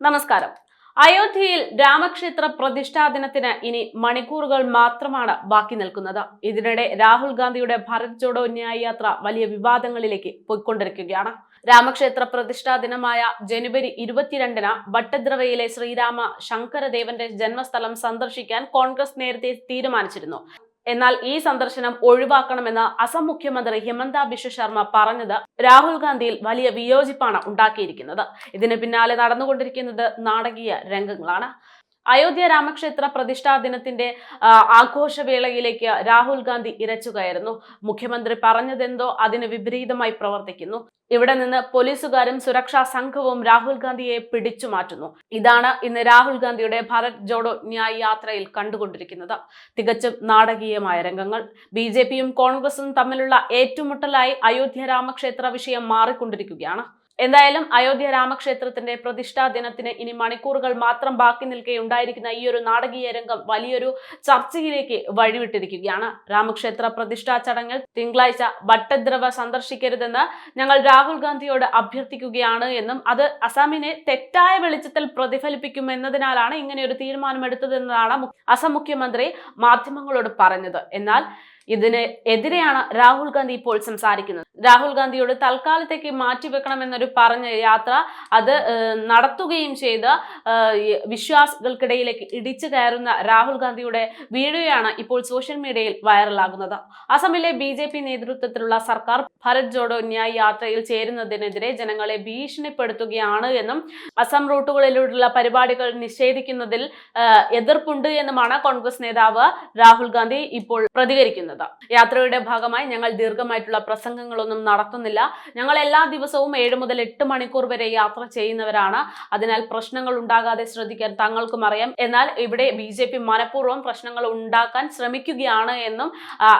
നമസ്കാരം. അയോധ്യയിൽ രാമക്ഷേത്ര പ്രതിഷ്ഠാ ദിനത്തിന് ഇനി മണിക്കൂറുകൾ മാത്രമാണ് ബാക്കി നിൽക്കുന്നത്. ഇതിനിടെ രാഹുൽ ഗാന്ധിയുടെ ഭാരത് ജോഡോ ന്യായ യാത്ര വലിയ വിവാദങ്ങളിലേക്ക് പോയിക്കൊണ്ടിരിക്കുകയാണ്. രാമക്ഷേത്ര പ്രതിഷ്ഠാ ദിനമായ ജനുവരി ഇരുപത്തിരണ്ടിന് ഭട്ടദ്രവയിലെ ശ്രീരാമ ശങ്കരദേവന്റെ ജന്മസ്ഥലം സന്ദർശിക്കാൻ കോൺഗ്രസ് നേരത്തെ തീരുമാനിച്ചിരുന്നു. എന്നാൽ ഈ സന്ദർശനം ഒഴിവാക്കണമെന്ന് അസം മുഖ്യമന്ത്രി ഹിമന്ത ബിശ്വ ശർമ്മ പറഞ്ഞത് രാഹുൽ ഗാന്ധിയിൽ വലിയ വിയോജിപ്പാണ് ഉണ്ടാക്കിയിരിക്കുന്നത്. ഇതിന് പിന്നാലെ നടന്നുകൊണ്ടിരിക്കുന്നത് നാടകീയ രംഗങ്ങളാണ്. അയോധ്യ രാമക്ഷേത്ര പ്രതിഷ്ഠാ ദിനത്തിന്റെ ആഘോഷവേളയിലേക്ക് രാഹുൽ ഗാന്ധി ഇരച്ചുകയറുന്നു മുഖ്യമന്ത്രി പറഞ്ഞതെന്തോ അതിന് വിപരീതമായി പ്രവർത്തിക്കുന്നു. ഇവിടെ നിന്ന് പോലീസുകാരും സുരക്ഷാ സംഘവും രാഹുൽ ഗാന്ധിയെ പിടിച്ചു മാറ്റുന്നു. ഇതാണ് ഇന്ന് രാഹുൽ ഗാന്ധിയുടെ ഭാരത് ജോഡോ ന്യായ് യാത്രയിൽ കണ്ടുകൊണ്ടിരിക്കുന്നത്. തികച്ചും നാടകീയമായ രംഗങ്ങൾ. ബി ജെ പിയും കോൺഗ്രസും തമ്മിലുള്ള ഏറ്റുമുട്ടലായി അയോധ്യ രാമക്ഷേത്ര വിഷയം മാറിക്കൊണ്ടിരിക്കുകയാണ്. എന്തായാലും അയോധ്യ രാമക്ഷേത്രത്തിന്റെ പ്രതിഷ്ഠാ ദിനത്തിന് ഇനി മണിക്കൂറുകൾ മാത്രം ബാക്കി നിൽക്കെ ഉണ്ടായിരിക്കുന്ന ഈ ഒരു നാടകീയ രംഗം വലിയൊരു ചർച്ചയിലേക്ക് വഴിവിട്ടിരിക്കുകയാണ്. രാമക്ഷേത്ര പ്രതിഷ്ഠാ ചടങ്ങിൽ തിങ്കളാഴ്ച ഭട്ടദ്രവ സന്ദർശിക്കരുതെന്ന് ഞങ്ങൾ രാഹുൽ ഗാന്ധിയോട് അഭ്യർത്ഥിക്കുകയാണ് എന്നും അത് അസാമിനെ തെറ്റായ വെളിച്ചത്തിൽ പ്രതിഫലിപ്പിക്കുമെന്നതിനാലാണ് ഇങ്ങനെ ഒരു തീരുമാനമെടുത്തതെന്നതാണ് അസം മുഖ്യമന്ത്രി മാധ്യമങ്ങളോട് പറഞ്ഞത്. എന്നാൽ ഇതിന് എതിരെയാണ് രാഹുൽ ഗാന്ധി ഇപ്പോൾ സംസാരിക്കുന്നത്. രാഹുൽ ഗാന്ധിയോട് തൽക്കാലത്തേക്ക് മാറ്റിവെക്കണമെന്നൊരു പറഞ്ഞ യാത്ര അത് നടത്തുകയും ചെയ്ത് വിശ്വാസികൾക്കിടയിലേക്ക് ഇടിച്ചു കയറുന്ന രാഹുൽ ഗാന്ധിയുടെ വീഡിയോയാണ് ഇപ്പോൾ സോഷ്യൽ മീഡിയയിൽ വൈറലാകുന്നത്. അസമിലെ ബി ജെ പി നേതൃത്വത്തിലുള്ള സർക്കാർ ഭരത് ജോഡോ ന്യായ് യാത്രയിൽ ചേരുന്നതിനെതിരെ ജനങ്ങളെ ഭീഷണിപ്പെടുത്തുകയാണ് എന്നും അസം റൂട്ടുകളിലൂടെയുള്ള പരിപാടികൾ നിഷേധിക്കുന്നതിൽ എതിർപ്പുണ്ട് എന്നുമാണ് കോൺഗ്രസ് നേതാവ് രാഹുൽ ഗാന്ധി ഇപ്പോൾ പ്രതികരിക്കുന്നത്. യാത്രയുടെ ഭാഗമായി ഞങ്ങൾ ദീർഘമായിട്ടുള്ള പ്രസംഗങ്ങളൊന്നും നടത്തുന്നില്ല. ഞങ്ങൾ എല്ലാ ദിവസവും ഏഴ് മുതൽ എട്ട് മണിക്കൂർ വരെ യാത്ര ചെയ്യുന്നവരാണ്. അതിനാൽ പ്രശ്നങ്ങൾ ഉണ്ടാകാതെ ശ്രദ്ധിക്കാൻ തങ്ങൾക്കും അറിയാം. എന്നാൽ ഇവിടെ ബി ജെ പി മനഃപൂർവം പ്രശ്നങ്ങൾ ഉണ്ടാക്കാൻ ശ്രമിക്കുകയാണ് എന്നും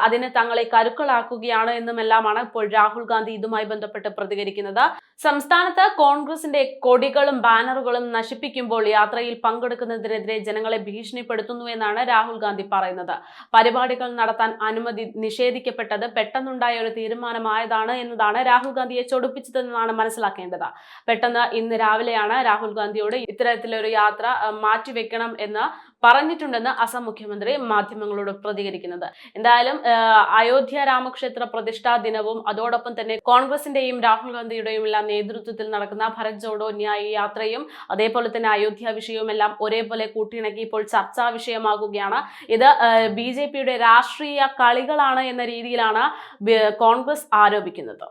അതിനെ അതിന് തങ്ങളെ കരുക്കളാക്കുകയാണ് എന്നുമെല്ലാമാണ് ഇപ്പോൾ രാഹുൽ ഗാന്ധി ഇതുമായി ബന്ധപ്പെട്ട് പ്രതികരിക്കുന്നത്. സംസ്ഥാനത്ത് കോൺഗ്രസിന്റെ കൊടികളും ബാനറുകളും നശിപ്പിക്കുമ്പോൾ യാത്രയിൽ പങ്കെടുക്കുന്നതിനെതിരെ ജനങ്ങളെ ഭീഷണിപ്പെടുത്തുന്നു എന്നാണ് രാഹുൽ ഗാന്ധി പറയുന്നത്. പരിപാടികൾ നടത്താൻ അനുമതി നിഷേധിക്കപ്പെട്ടത് പെട്ടെന്നുണ്ടായ ഒരു തീരുമാനമായതാണ് എന്നതാണ് രാഹുൽ ഗാന്ധിയെ ചൊടിപ്പിച്ചതെന്നാണ് മനസ്സിലാക്കേണ്ടത്. പെട്ടെന്ന് ഇന്ന് രാവിലെയാണ് രാഹുൽ ഗാന്ധിയോട് ഇത്തരത്തിലൊരു യാത്ര മാറ്റിവെക്കണം എന്ന് പറഞ്ഞിട്ടുണ്ടെന്ന് അസം മുഖ്യമന്ത്രി മാധ്യമങ്ങളോട് പ്രതികരിക്കുന്നത്. എന്തായാലും അയോധ്യ രാമക്ഷേത്ര പ്രതിഷ്ഠാ ദിനവും അതോടൊപ്പം തന്നെ കോൺഗ്രസിന്റെയും രാഹുൽ ഗാന്ധിയുടെയും എല്ലാം നേതൃത്വത്തിൽ നടക്കുന്ന ഭരത് ജോഡോ ന്യായ യാത്രയും അതേപോലെ തന്നെ അയോധ്യ വിഷയവും എല്ലാം ഒരേപോലെ കൂട്ടിയിണക്കി ഇപ്പോൾ ചർച്ചാ വിഷയമാകുകയാണ്. ഇത് ബി രാഷ്ട്രീയ കളികളാണ് എന്ന രീതിയിലാണ് കോൺഗ്രസ് ആരോപിക്കുന്നത്.